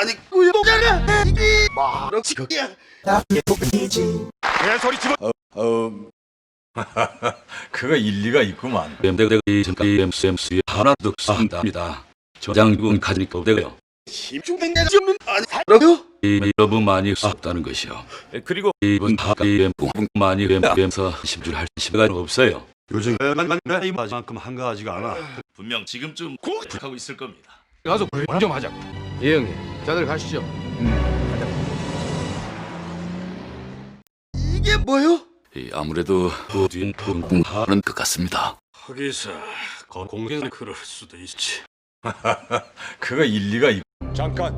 아니 구독자가 이게 말어 지야 개소리 집어 어, 그거 일리가 있구만. 엠대대의 MCMC 하나도 상담니다. 저장군 가지니까 되고요. 심중된 게 없는 아니 살아요 이 여부 많이 없다는 것이요. 그리고 이분 하가이엠 많이 엠엠서 심줄 할 시간 없어요. 요즘 이 마지막큼 한가하지가 않아. 분명 지금쯤 구하고 있을 겁니다. 가서 좀 하자고. 예 형님, 자들 가시죠. 이게 뭐요? 이 아무래도 부진 풍풍하는 것 같습니다. 하기사 공개는 그럴 수도 있지. 그거 일리가 있. 잠깐.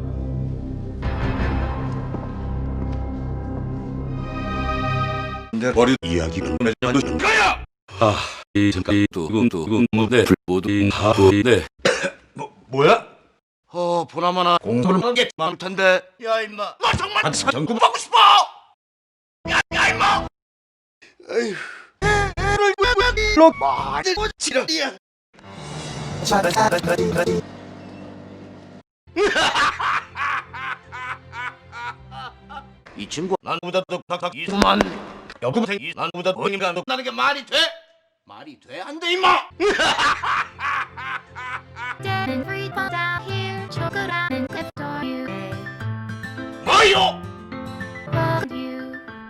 내 머리 이야기는 하는 가야! 아, 이 잠깐 두근두근 무대 모두 하부네. 뭐 뭐야? 어 보나마나 공부를 한게 많을 텐데 야 임마, 너 정말 한 전국 하고 싶어? 야, 야 임마! 에휴 애를 왜왜 말을 못 지랄이야 이 친구 난보다 똑똑하기 이만 여고생 이 난보다 어딘가 높다는 게 말이 돼? 말이 돼? 안 돼 임마! 뭐요?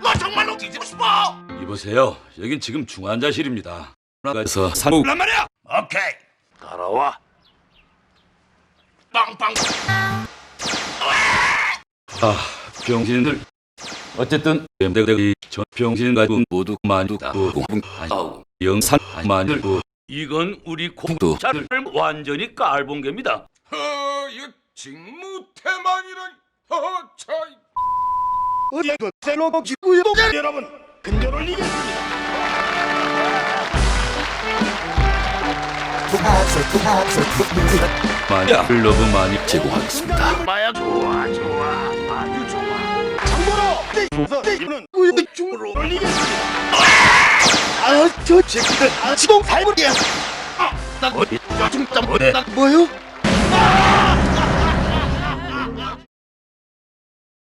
너 정말로 뒤지고 싶어? 이보세요. 여긴 지금 중환자실입니다. 나가서 산후 란 말이야? 오케이 따라와 빵빵 아, 병신들. 어쨌든 엠대대의 저 병신 가군 모두 만두다. 아우, 영산 만들고 이건 우리 또 공자를 완전히 깔본 겁니다 허 이 직무 태만이란 허차. 어디 그 셀로 구독자 여러분 근절 올리겠습니다 만약 러브 많이 제공하겠습니다. 마야 좋아 좋아 아주 좋아 참고로 이는 구독 중으로 올리겠습니다 아저 새끼들 아 지동 살벌이야 난 어디 어디 난 뭐요? 아!